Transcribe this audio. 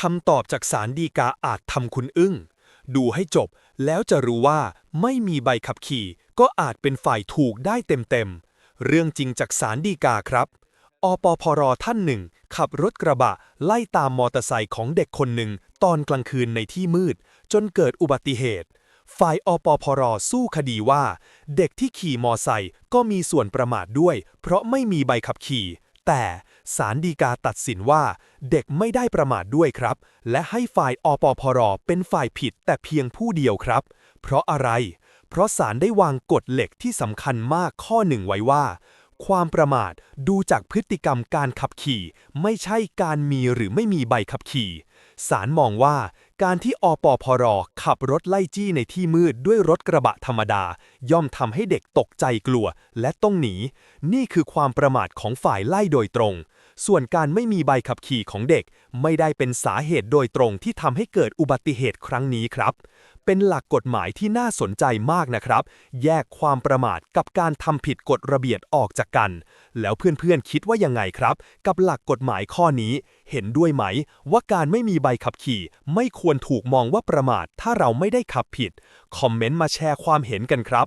คำตอบจากสารดีกาอาจทำคุณอึ้ง ดูให้จบแล้วจะรู้ว่าไม่มีใบขับขี่ ก็อาจเป็นฝ่ายถูกได้เต็มๆ เรื่องจริงจากสารดีกาครับ อปพรท่านหนึ่ง ขับรถกระบะไล่ตามมอเตอร์ไซค์ของเด็กคนหนึ่ง ตอนกลางคืนในที่มืด จนเกิดอุบัติเหตุ ฝ่ายอปพรสู้คดีว่า เด็กที่ขี่มอไซค์ก็มีส่วนประมาทด้วย เพราะไม่มีใบขับขี่ แต่ศาลฎีกาตัดสินว่าเด็กไม่ได้ประมาทด้วยครับ และให้ฝ่ายอปพรเป็นฝ่ายผิดแต่เพียงผู้เดียวครับ เพราะอะไร เพราะศาลได้วางกฎเหล็กที่สำคัญมากข้อหนึ่งไว้ว่า ความประมาทดูจากพฤติกรรมการขับขี่ ไม่ใช่การมีหรือไม่มีใบขับขี่ศาลมองว่า การที่อปพรขับรถไล่จี้ในที่มืดด้วยรถกระบะธรรมดา ย่อมทำให้เด็กตกใจกลัวและต้องหนี นี่คือความประมาทของฝ่ายไล่โดยตรง ส่วนการไม่มีใบขับขี่ของเด็ก ไม่ได้เป็นสาเหตุโดยตรงที่ทำให้เกิดอุบัติเหตุครั้งนี้ครับ เป็นหลักกฎหมายที่น่าสนใจมากนะครับ แยกความประมาทกับการทำผิดกฎระเบียบออกจากกัน แล้วเพื่อนๆคิดว่ายังไงครับ กับหลักกฎหมายข้อนี้ เห็นด้วยไหม ว่าการไม่มีใบขับขี่ ไม่ควรถูกมองว่าประมาท ถ้าเราไม่ได้ขับผิด คอมเมนต์มาแชร์ความเห็นกันครับ